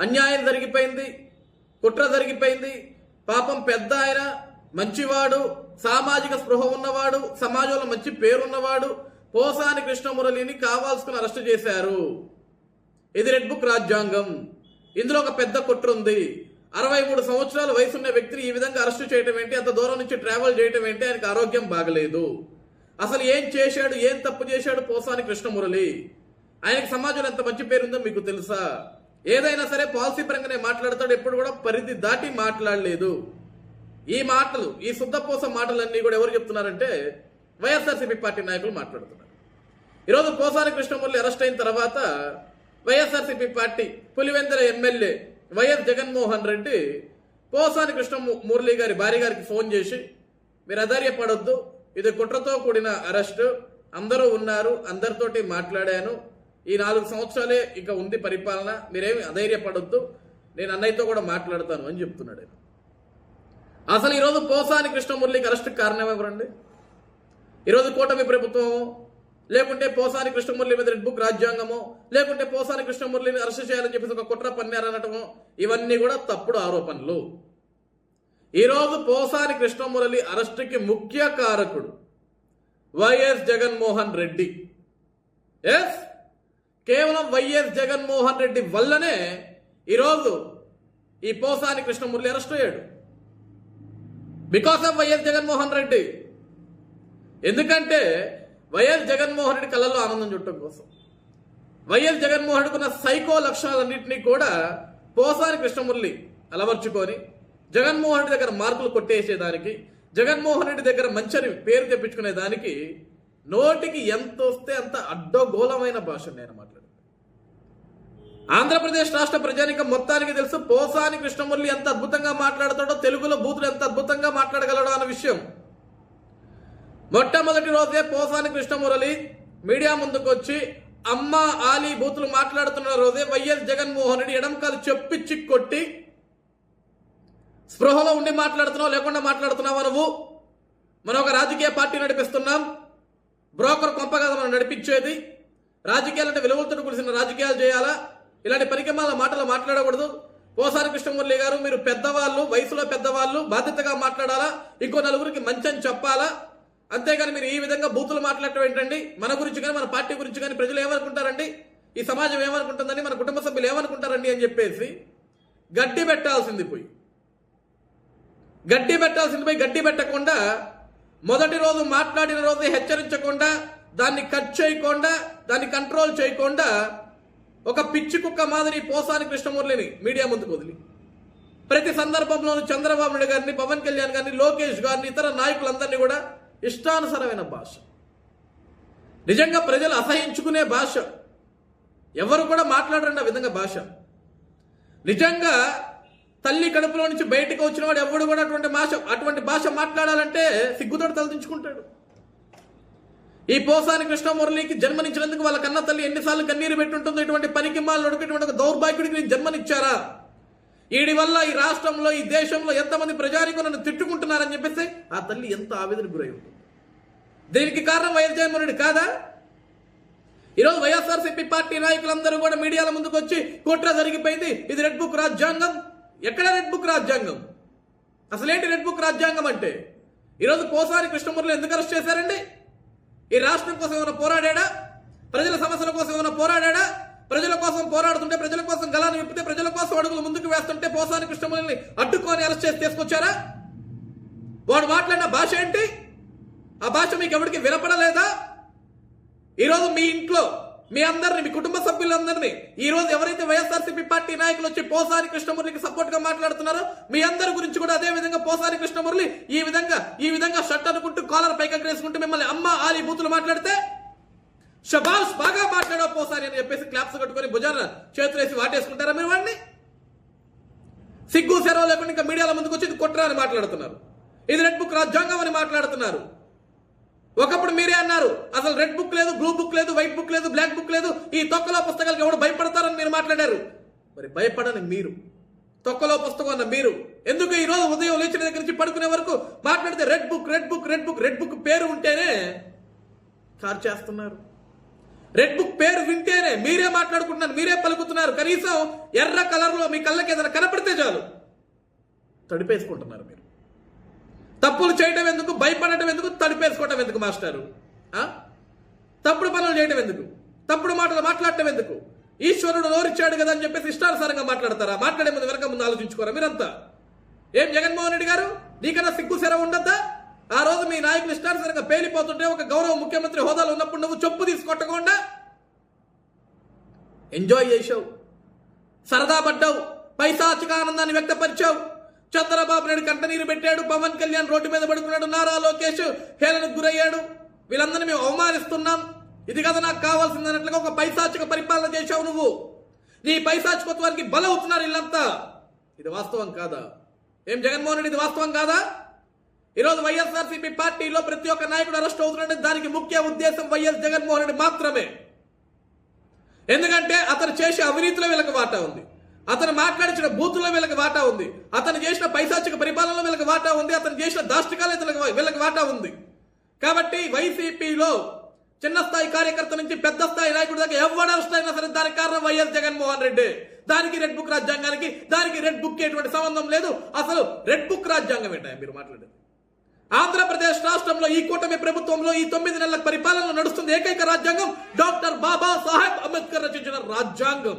అన్యాయం జరిగిపోయింది కుట్ర జరిగిపోయింది. పాపం పెద్ద ఆయన మంచివాడు సామాజిక స్పృహ ఉన్నవాడు సమాజంలో మంచి పేరున్నవాడు పోసాని కృష్ణమురళిని కావాల్సుకుని అరెస్ట్ చేశారు. ఇది రెడ్ బుక్ రాజ్యాంగం. ఇందులో ఒక పెద్ద కుట్ర ఉంది. అరవై మూడు సంవత్సరాల వయసున్న వ్యక్తిని ఈ విధంగా అరెస్ట్ చేయటం ఏంటి? అంత దూరం నుంచి ట్రావెల్ చేయటం ఏంటి? ఆయనకు ఆరోగ్యం బాగలేదు. అసలు ఏం చేశాడు? ఏం తప్పు చేశాడు పోసాని కృష్ణమురళి? ఆయనకి సమాజంలో ఎంత మంచి పేరుందో మీకు తెలుసా? ఏదైనా సరే పాలసీ పరంగానే మాట్లాడతాడు ఎప్పుడు కూడా పరిధి దాటి మాట్లాడలేదు. ఈ మాటలు ఈ శుద్ధపోస మాటలన్నీ కూడా ఎవరు చెప్తున్నారంటే వైఎస్ఆర్సీపీ పార్టీ నాయకులు మాట్లాడుతున్నారు. ఈరోజు పోసాని కృష్ణమూర్తి అరెస్ట్ అయిన తర్వాత YSRCP party Pulivendula MLA YS Jaganmohan Reddy Posani Krishna Murali గారి భార్య గారికి ఫోన్ చేసి మీరు అధైర్యపడొద్దు ఇది కుట్రతో కూడిన అరెస్ట్ అందరూ ఉన్నారు అందరితోటి మాట్లాడాను ఈ నాలుగు సంవత్సరాలే ఇక ఉంది పరిపాలన. మీరేమి అధైర్యపడొద్దు. నేను అన్నయ్యతో కూడా మాట్లాడతాను అని చెప్తున్నాడు అసలు ఈరోజు పోసాని కృష్ణమురళికి అరెస్ట్ కారణం ఎవరండి? ఈరోజు కూటమి ప్రభుత్వము లేకుంటే పోసాని కృష్ణమురళి మీద రెడ్ బుక్ రాజ్యాంగమో లేకుంటే పోసాని కృష్ణమురళిని అరెస్ట్ చేయాలని చెప్పేసి ఒక కుట్ర పన్నారనటము ఇవన్నీ కూడా తప్పుడు ఆరోపణలు. ఈరోజు పోసాని కృష్ణమురళి అరెస్టుకి ముఖ్య కారకుడు వైఎస్ జగన్మోహన్ రెడ్డి. ఎస్ కేవలం వైఎస్ జగన్మోహన్ రెడ్డి వల్లనే ఈరోజు ఈ పోసాని కృష్ణమూర్తి అరెస్ట్ అయ్యాడు. Because of YS Jaganmohan Reddy. ఎందుకంటే వైఎస్ జగన్మోహన్ రెడ్డి కళ్ళల్లో ఆనందం చుట్టడం కోసం. వైఎస్ జగన్మోహన్ రెడ్డికి ఉన్న సైకో లక్షణాలన్నింటినీ కూడా పోసాని కృష్ణమురళి అలవర్చుకొని జగన్మోహన్ రెడ్డి దగ్గర మార్కులు కొట్టేసేదానికి జగన్మోహన్ రెడ్డి దగ్గర మంచి పేరు తెప్పించుకునే దానికి నోటికి ఎంత వస్తే అంత అడ్డగోళమైన భాష నేను మాట్లాడు ఆంధ్రప్రదేశ్ రాష్ట్ర ప్రజానికం మొత్తానికి తెలుసు పోసాని కృష్ణమురళి ఎంత అద్భుతంగా మాట్లాడతాడో తెలుగులో బూతులు ఎంత అద్భుతంగా మాట్లాడగలడో అన్న విషయం. మొట్టమొదటి రోజే పోసాని కృష్ణమురళి మీడియా ముందుకు వచ్చి అమ్మ ఆలి బూతులు మాట్లాడుతున్న రోజే వైఎస్ జగన్మోహన్ రెడ్డి ఎడంకాలు చెప్పిచ్చి కొట్టి స్పృహలో ఉండి మాట్లాడుతున్నావు లేకుండా మాట్లాడుతున్నావా నువ్వు? మనం ఒక రాజకీయ పార్టీ నడిపిస్తున్నాం. బ్రోకర్ కొంప కదా మనం నడిపించేది. రాజకీయాలంటే విలువలతో కూడిన రాజకీయాలు చేయాలా? ఇలాంటి పరికమాల మాటలు మాట్లాడకూడదు. కోసారి కృష్ణమురళి గారు మీరు పెద్దవాళ్ళు వయసులో పెద్దవాళ్ళు బాధ్యతగా మాట్లాడాలా? ఇంకో నలుగురికి మంచని చెప్పాలా? అంతేగాని మీరు ఈ విధంగా బూతులు మాట్లాడటం ఏంటండి? మన గురించి కానీ మన పార్టీ గురించి కానీ ప్రజలు ఏమనుకుంటారండి? ఈ సమాజం ఏమనుకుంటుందని మన కుటుంబ సభ్యులు ఏమనుకుంటారండి అని చెప్పేసి గడ్డి పెట్టాల్సింది పోయి. గడ్డి పెట్టాల్సింది పోయి గడ్డి పెట్టకుండా మొదటి రోజు మాట్లాడిన రోజు హెచ్చరించకుండా దాన్ని కట్ చేయకుండా దాన్ని కంట్రోల్ చేయకుండా ఒక పిచ్చి కుక్క మాదిరి పోసాని కృష్ణమూర్తిని మీడియా ముందుకు వదిలి. ప్రతి సందర్భంలోనూ చంద్రబాబు నాయుడు గారిని పవన్ కళ్యాణ్ గారిని లోకేష్ గారిని ఇతర నాయకులందరినీ కూడా ఇష్టానుసరమైన భాష. నిజంగా ప్రజలు అసహించుకునే భాష. ఎవరు కూడా మాట్లాడరండి ఆ విధంగా భాష. నిజంగా తల్లి కడుపులో నుంచి బయటకు వచ్చిన వాడు ఎవడు కూడా అటువంటి భాష అటువంటి భాష మాట్లాడాలంటే సిగ్గుతోటి తలదించుకుంటాడు. ఈ పోసాని కృష్ణమురళికి జన్మనిచ్చినందుకు వాళ్ళ కన్న తల్లి ఎన్నిసార్లు కన్నీరు పెట్టుంటుందో ఇటువంటి పనికి మాలు నడిపేటువంటి ఒక దౌర్భాగ్యుడికి నేను జన్మనిచ్చారా? వీడి వల్ల ఈ రాష్ట్రంలో ఈ దేశంలో ఎంతమంది ప్రజానికం నన్ను తిట్టుకుంటున్నారని చెప్పేసి ఆ తల్లి ఎంత ఆవేదన గురై ఉంటుంది. దీనికి కారణం వైఎస్ జగన్మోహన్ కాదా? ఈరోజు వైఎస్ఆర్సీపీ పార్టీ నాయకులందరూ కూడా మీడియాల ముందుకు వచ్చి కుట్ర జరిగిపోయింది. ఇది రెడ్ బుక్ రాజ్యాంగం. ఎక్కడ రెడ్ బుక్ రాజ్యాంగం? అసలేంటి రెడ్ బుక్ రాజ్యాంగం అంటే? ఈరోజు పోసారి కృష్ణమురళి ఎందుకు అరెస్ట్ చేశారండి? ఈ రాష్ట్రం కోసం ఏమైనా పోరాడా ప్రజల సమస్యల కోసం ఏమైనా పోరాడా ప్రజల కోసం పోరాడుతుంటే ప్రజల కోసం గలాన్ని విప్పితే ప్రజల కోసం అడుగులు ముందుకు వేస్తుంటే పోసాని కృష్ణమూర్తిని అడ్డుకొని అరెస్ట్ చేసి తీసుకొచ్చారా? వాడు మాట్లాడిన భాష ఏంటి? ఆ భాష మీకు ఎవరికి వినపడలేదా? ఈరోజు మీ ఇంట్లో మీ అందరిని మీ కుటుంబ సభ్యులందరినీ ఈ రోజు ఎవరైతే వైఎస్ఆర్సీపీ పార్టీ నాయకులు వచ్చి పోసారి కృష్ణమురళికి సపోర్ట్గా మాట్లాడుతున్నారో మీ అందరి గురించి కూడా అదే విధంగా పోసారి కృష్ణమురళి ఈ విధంగా ఈ విధంగా షర్ట్ అనుకుంటూ కాలర్ పైకి వేసుకుంటూ మిమ్మల్ని అమ్మ ఆలి బూతులు మాట్లాడితే షబాష్ బాగా మాట్లాడావు పోసారి అని చెప్పేసి క్లాప్స్ కట్టుకొని భుజాన చేతులు వేసి వాటేసుకుంటారా మీరు వాడిని? సిగ్గు సెరవ లేకుండా ఇంకా మీడియాల ముందుకు వచ్చి ఇది కుట్ర అని మాట్లాడుతున్నారు. ఇది రెడ్ బుక్ రాజ్యాంగం అని మాట్లాడుతున్నారు. ఒకప్పుడు మీరే అన్నారు అసలు రెడ్ బుక్ లేదు బ్లూ బుక్ లేదు వైట్ బుక్ లేదు బ్లాక్ బుక్ లేదు ఈ తొక్కలో పుస్తకాలకు ఎవడు భయపడతారని మీరు మాట్లాడారు? మరి భయపడని మీరు తొక్కలో పుస్తకం అన్న మీరు ఎందుకు ఈ రోజు ఉదయం లేచిన దగ్గర నుంచి పడుకునే వరకు మాట్లాడితే red book red book red book red book పేరు ఉంటేనే కార్ చేస్తున్నారు? రెడ్ బుక్ పేరు వింటేనే మీరే మాట్లాడుకుంటున్నారు మీరే పలుకుతున్నారు కనీసం ఎర్ర కలర్లో మీ కళ్ళకి ఏదైనా కనపడితే చాలు. తడిపేసుకుంటున్నారు మీరు. తప్పులు చేయడం ఎందుకు? భయపడటం ఎందుకు? తడిపేసుకోవటం ఎందుకు మాస్టారు? తప్పుడు పనులు చేయడం ఎందుకు? తప్పుడు మాటలు మాట్లాడటం ఎందుకు? ఈశ్వరుడు నోరిచ్చాడు కదా అని చెప్పేసి ఇష్టానుసారంగా మాట్లాడతారా? మాట్లాడే ముందు వెనక ముందు ఆలోచించుకోరా మీరంతా. ఏం జగన్మోహన్ రెడ్డి గారు? నీకన్నా సిగ్గు సెర ఉండద్దా? ఆ రోజు మీ నాయకులు ఇష్టానుసారంగా పేలిపోతుంటే ఒక గౌరవ ముఖ్యమంత్రి హోదాలో ఉన్నప్పుడు నువ్వు చెప్పు తీసుకొట్టకుండా ఎంజాయ్ చేసావు సరదా పడ్డావు. పైశాచిక ఆనందాన్ని వ్యక్తపరిచావు. చంద్రబాబు నాయుడు కంటనీరు పెట్టాడు పవన్ కళ్యాణ్ రోడ్డు మీద పడుకున్నాడు నారా లోకేష్ హేళనకు గురయ్యాడు. వీళ్ళందరినీ మేము అవమానిస్తున్నాం. ఇది కదా నాకు కావాల్సింది అన్నట్లుగా ఒక పైశాచిక పరిపాలన చేశావు నువ్వు. నీ పైశాచికత్వానికి బలం అవుతున్నారు వీళ్ళంతా. ఇది వాస్తవం కాదా? ఏం జగన్మోహన్ రెడ్డి ఇది వాస్తవం కాదా? ఈరోజు వైఎస్ఆర్సీపీ పార్టీలో ప్రతి ఒక్క నాయకుడు అరెస్ట్ అవుతున్నాడు దానికి ముఖ్య ఉద్దేశం వైఎస్ జగన్మోహన్ రెడ్డి మాత్రమే. ఎందుకంటే అతను చేసే అవినీతిలో వీళ్ళకి వాటా ఉంది. అతను మాట్లాడించిన బూతుల వీళ్ళకి వాటా ఉంది. అతను చేసిన పైశాచిక పరిపాలనలో వీళ్ళకి వాటా ఉంది. అతను చేసిన దాష్టికాలు వీళ్ళకి వీళ్ళకి వాటా ఉంది. కాబట్టి వైసీపీలో చిన్న స్థాయి కార్యకర్త నుంచి పెద్ద స్థాయి నాయకుడి దాకా ఎవరు అరెస్ట్ అయినా సరే దానికి కారణం వైఎస్ జగన్మోహన్ రెడ్డి. దానికి రెడ్ బుక్ రాజ్యాంగానికి దానికి రెడ్ బుక్ ఎటువంటి సంబంధం లేదు. అసలు రెడ్ బుక్ రాజ్యాంగం ఏంటా మీరు మాట్లాడేది? ఆంధ్రప్రదేశ్ రాష్ట్రంలో ఈ కూటమి ప్రభుత్వంలో ఈ తొమ్మిది నెలల పరిపాలన నడుస్తుంది ఏకైక రాజ్యాంగం డాక్టర్ బాబా సాహెబ్ అంబేద్కర్ రచించిన రాజ్యాంగం.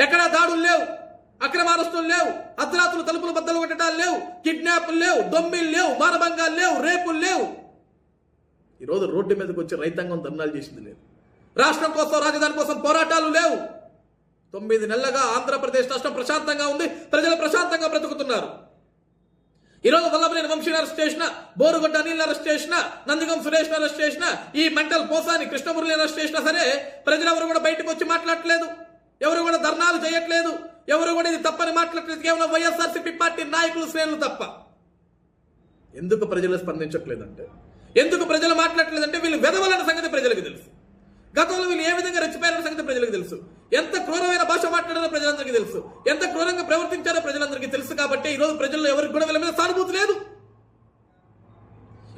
ఎక్కడా దాడులు లేవు. అక్రమారస్తులు లేవు. అర్ధరాత్రులు తలుపులు బద్దలు కొట్టడాలు లేవు. కిడ్నాప్లు లేవు. దొమ్మిలు లేవు. మానభంగాలు లేవు. రేపులు లేవు. ఈరోజు రోడ్డు మీదకి వచ్చి రైతాంగం ధర్నాలు చేసింది లేదు. రాష్ట్రం కోసం రాజధాని కోసం పోరాటాలు లేవు. తొమ్మిది నెలలుగా ఆంధ్రప్రదేశ్ రాష్ట్రం ప్రశాంతంగా ఉంది. ప్రజలు ప్రశాంతంగా బ్రతుకుతున్నారు. ఈరోజు వల్లభనేని వంశీని అరెస్ట్ చేసిన బోరుగొడ్డ అనిల్ అరెస్ట్ చేసిన నందిగం సురేష్ అరెస్ట్ చేసిన ఈ మెంటల్ పోసాని కృష్ణమురళి అరెస్ట్ చేసినా సరే ప్రజలెవరు కూడా బయటకు వచ్చి మాట్లాడట్లేదు. ఎవరు కూడా ధర్నాలు చేయట్లేదు. ఎవరు కూడా ఇది తప్పని మాట్లాడట్లేదు. కేవలం వైఎస్ఆర్సీపీ పార్టీ నాయకులు శ్రేణులు తప్ప. ఎందుకు ప్రజలు స్పందించట్లేదంటే? ఎందుకు ప్రజలు మాట్లాడట్లేదంటే వీళ్ళు వెదవలన్న సంగతి ప్రజలకు తెలుసు. గతంలో వీళ్ళు ఏ విధంగా రెచ్చిపోయారన్న సంగతి ప్రజలకు తెలుసు. ఎంత క్రూరమైన భాష మాట్లాడారో ప్రజలందరికీ తెలుసు. ఎంత క్రూరంగా ప్రవర్తించారో ప్రజలందరికీ తెలుసు కాబట్టి ఈ రోజు ప్రజల్లో ఎవరికి కూడా వీళ్ళ మీద సానుభూతి లేదు.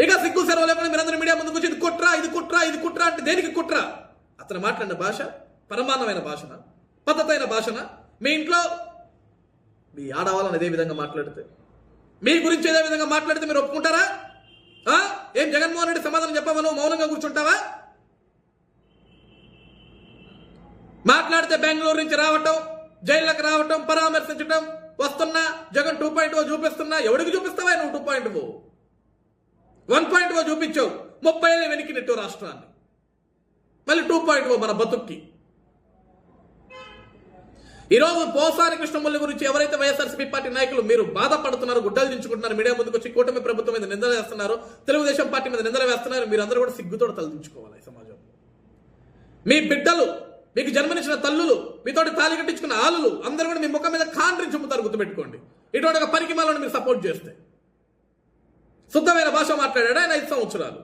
ఇక సిగ్గు సెలవు లేకుండా మీరందరూ మీడియా ముందుకు వచ్చి ఇది కుట్రా ఇది కుట్రా ఇది కుట్రా అంటే దేనికి కుట్రా? అతను మాట్లాడిన భాష పరమాన్నమైన భాషన? పద్ధతైన భాషన? మీ ఇంట్లో మీ ఆడవాళ్ళని అదే విధంగా మాట్లాడితే. మీ గురించి ఏదే విధంగా మాట్లాడితే మీరు ఒప్పుకుంటారా? ఏం జగన్మోహన్ రెడ్డి సమాధానం చెప్పామను? మౌనంగా కూర్చుంటావా? మాట్లాడితే బెంగళూరు నుంచి రావటం జైళ్ళకి రావటం పరామర్శించటం వస్తున్నా జగన్ టూ పాయింట్ ఓ చూపిస్తున్నా ఎవడికి చూపిస్తావా నువ్వు two point O? One point O చూపించావు. ముప్పై ఏళ్ళు వెనక్కి నెట్టు రాష్ట్రాన్ని. మళ్ళీ టూ పాయింట్ ఓ మన బతుక్కి. ఈరోజు పోసారి కృష్ణముల్లి గురించి ఎవరైతే వైఎస్ఆర్సీపీ పార్టీ నాయకులు మీరు బాధపడుతున్నారు గుడ్డలు దించుకుంటున్నారు మీడియా ముందుకు వచ్చి కూటమి ప్రభుత్వం మీద నిందలు వేస్తున్నారు తెలుగుదేశం పార్టీ మీద నిందలు వేస్తున్నారు మీరు అందరూ కూడా సిగ్గుతో తలదించుకోవాలి సమాజం. మీ బిడ్డలు మీకు జన్మనిచ్చిన తల్లులు మీతోటి తాలి కట్టించుకున్న ఆలులు అందరూ కూడా మీ ముఖం మీద కాండ్రించి చుమ్ముతారు గుర్తుపెట్టుకోండి. ఇటువంటి ఒక పరికిమాలను మీరు సపోర్ట్ చేస్తే. శుద్ధమైన భాష మాట్లాడాడు ఆయన ఐదు సంవత్సరాలు.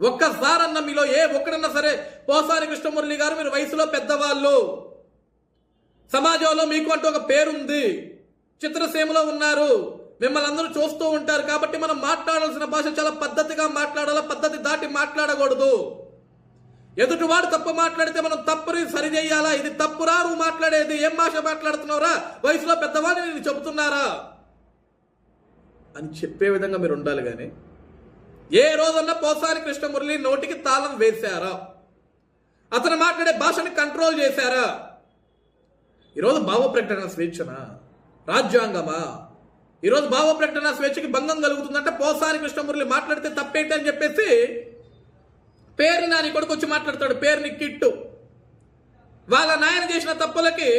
ఒక్కసారన్న మీలో ఏ ఒక్కడన్నా సరే పోసారి కృష్ణమురళి గారు మీరు వయసులో పెద్దవాళ్ళు. సమాజంలో మీకు అంటూ ఒక పేరుంది. చిత్రసీమలో ఉన్నారు. మిమ్మల్ని అందరూ చూస్తూ ఉంటారు కాబట్టి మనం మాట్లాడాల్సిన భాష చాలా పద్ధతిగా మాట్లాడాలా పద్ధతి దాటి మాట్లాడకూడదు. ఎదుటివాడు తప్పు మాట్లాడితే మనం తప్పుని సరిచేయాలా ఇది తప్పురా? నువ్వు మాట్లాడేది? ఏం భాష మాట్లాడుతున్నావురా? వయసులో పెద్దవాడిని నేను చెబుతున్నారా? అని చెప్పే విధంగా మీరు ఉండాలి కానీ. ఏ రోజన్నా పోసాని కృష్ణమురళి నోటికి తాళం వేశారా? అతను మాట్లాడే భాషని కంట్రోల్ చేశారా? ఈరోజు భావ ప్రకటన స్వేచ్ఛనా? రాజ్యాంగమా? ఈరోజు భావ ప్రకటన స్వేచ్ఛకి భంగం కలుగుతుందంటే పోసాని కృష్ణమురళి మాట్లాడితే తప్పేంటి అని చెప్పేసి పేరు నాని కొడుకు వచ్చి మాట్లాడతాడు పేరుని కిట్టు. వాళ్ళ నాయన చేసిన తప్పులకి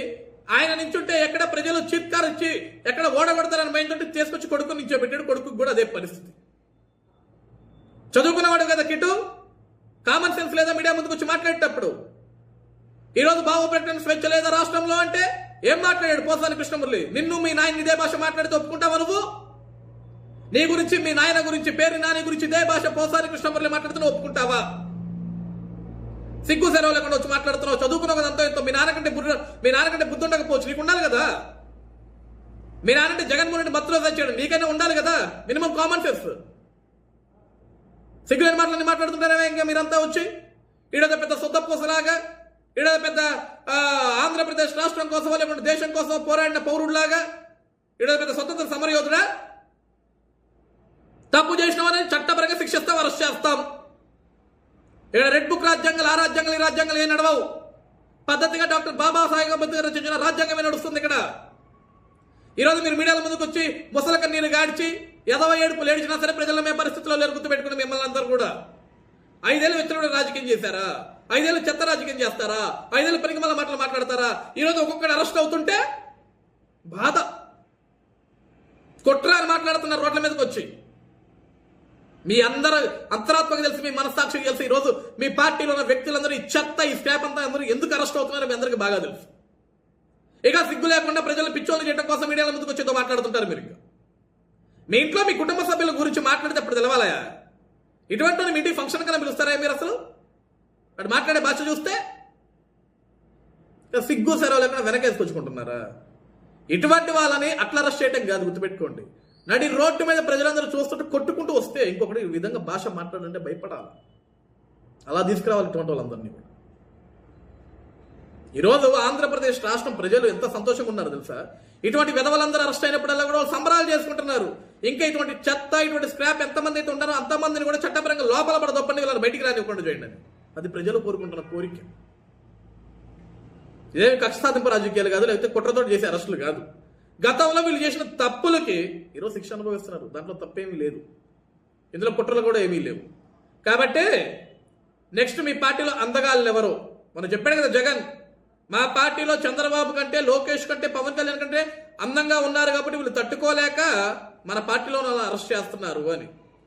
ఆయన నించుంటే ఎక్కడ ప్రజలు చిత్కారు ఇచ్చి ఎక్కడ ఓడగొడతారని భయంతో తీసుకొచ్చి కొడుకు నించోబెట్టాడు. కొడుకు కూడా అదే పరిస్థితి. చదువుకున్నవాడు కదా కిట్టు? కామన్ సెన్స్ లేదా మీడియా ముందుకు వచ్చి మాట్లాడేటప్పుడు ఈరోజు భావ ప్రకటన స్వేచ్ఛ లేదా రాష్ట్రంలో అంటే ఏం మాట్లాడాడు పోసాని కృష్ణమురళి? నిన్ను మీ నాయన ఇదే భాష మాట్లాడితే ఒప్పుకుంటావా నువ్వు? నీ గురించి మీ నాయన గురించి పేరు నాని గురించి ఇదే భాష పోసాని కృష్ణమురళి మాట్లాడుతున్నా ఒప్పుకుంటావా? సిగ్గు సెలవు లేకుండా వచ్చి మాట్లాడుతున్నావు చదువుకున్నావు కదా అంతో ఎంతో మీ నాన్నకంటే బుర్ర మీ నాన్నకంటే బుద్ధి ఉండకపోవచ్చు నీకు ఉండాలి కదా? మీ నాన్నంటే జగన్మోహన్ రెడ్డి మత్తులో తెచ్చాడు నీకైనా ఉండాలి కదా? Minimum common sense. సిగ్గులేని మాటలన్నీ మాట్లాడుతుంటారా ఇంకా మీరంతా వచ్చి? ఈడేదో పెద్ద శుద్ధపూసలాగా ఈడ పెద్ద ఆంధ్రప్రదేశ్ రాష్ట్రం కోసం లేకుంటే దేశం కోసం పోరాడిన పౌరుడిలాగా ఈడేదో పెద్ద స్వతంత్ర సమరయోధుడా? తప్పు చేసిన వారిని చట్టపరంగా శిక్షిస్తాం అరెస్ట్ చేస్తాం. ఇక్కడ రెడ్ బుక్ రాజ్యాంగాలు ఆ రాజ్యాంగాలు ఈ రాజ్యాంగాలు ఏం నడవవు. పద్ధతిగా డాక్టర్ బాబాసాహెబ్ అంబేద్కర్ రచించిన రాజ్యాంగమే నడుస్తుంది ఇక్కడ. ఈరోజు మీరు మీడియాల ముందుకు వచ్చి ముసల కన్నీరు గాడిచి ఎదవ ఏడుపు లేడిచినా సరే ప్రజల మే పరిస్థితుల్లో లేరు గుర్తుపెట్టుకుని మిమ్మల్ని అందరూ కూడా. ఐదేళ్ళు వ్యక్తులు రాజకీయం చేశారా? ఐదేళ్ళు చెత్త రాజకీయం చేస్తారా? ఐదేళ్ళు పనికి మళ్ళీ మాటలు మాట్లాడతారా? ఈరోజు ఒక్కొక్కడు అరెస్ట్ అవుతుంటే బాధ. కుట్ర అని మాట్లాడుతున్నారు రోడ్ల మీదకి వచ్చి. మీ అందరూ అంతరాత్మకు తెలిసి మీ మనస్సాక్షికి తెలిసి ఈరోజు మీ పార్టీలో ఉన్న వ్యక్తులందరూ ఈ చెత్త ఈ స్టాప్ అంతా అందరూ ఎందుకు అరెస్ట్ అవుతున్నారో మీ అందరికీ బాగా తెలుసు. ఇక సిగ్గు లేకుండా ప్రజలు పిచ్చోళ్ళు చేయడం కోసం మీడియాల ముందుకు వచ్చేదో మాట్లాడుతుంటారు మీరు మీ ఇంట్లో మీ కుటుంబ సభ్యుల గురించి మాట్లాడితే అప్పుడు తెలవాలయా? ఇటువంటి మీ ఇంటికి ఫంక్షన్ కన్నా పిలుస్తారా మీరు అసలు? అటు మాట్లాడే భాష చూస్తే సిగ్గు సెరవు లేకుండా వెనకేసుకొచ్చుకుంటున్నారా? ఇటువంటి వాళ్ళని అట్లా అరెస్ట్ చేయటం కాదు గుర్తుపెట్టుకోండి. నడి రోడ్డు మీద ప్రజలందరూ చూస్తుంటే కొట్టుకుంటూ వస్తే ఇంకొకటి ఈ విధంగా భాష మాట్లాడాలంటే భయపడాలి. అలా తీసుకురావాలి ఇటువంటి వాళ్ళందరినీ కూడా. ఈరోజు ఆంధ్రప్రదేశ్ రాష్ట్రం ప్రజలు ఎంత సంతోషంగా ఉన్నారు తెలుసా? ఇటువంటి విధవలందరూ అరెస్ట్ అయినప్పుడల్లా కూడా వాళ్ళు సంబరాలు చేసుకుంటున్నారు. ఇంకా ఇటువంటి చెత్త ఇటువంటి స్క్రాప్ ఎంతమంది అయితే ఉన్నారో అంతమందిని కూడా చట్టపరంగా లోపల పడదొప్పండి వీళ్ళని బయటికి రానివ్వకుండా చేయండి అది ప్రజలు కోరుకుంటున్న కోరిక. ఇదేమి కక్ష సాధింపు రాజకీయాలు కాదు లేకపోతే కుట్రతో చేసే అరెస్టులు కాదు. గతంలో వీళ్ళు చేసిన తప్పులకి ఈరోజు శిక్ష అనుభవిస్తున్నారు. దాంట్లో తప్పేమీ లేదు. ఇందులో కుట్రలు కూడా ఏమీ లేవు. కాబట్టి నెక్స్ట్ మీ పార్టీలో అందగాళ్ళు ఎవరు? మనం చెప్పాడు కదా జగన్. మా పార్టీలో చంద్రబాబు కంటే లోకేష్ కంటే పవన్ కళ్యాణ్ కంటే అందంగా ఉన్నారు కాబట్టి వీళ్ళు తట్టుకోలేక మన పార్టీలో అరెస్ట్ చేస్తున్నారు అని.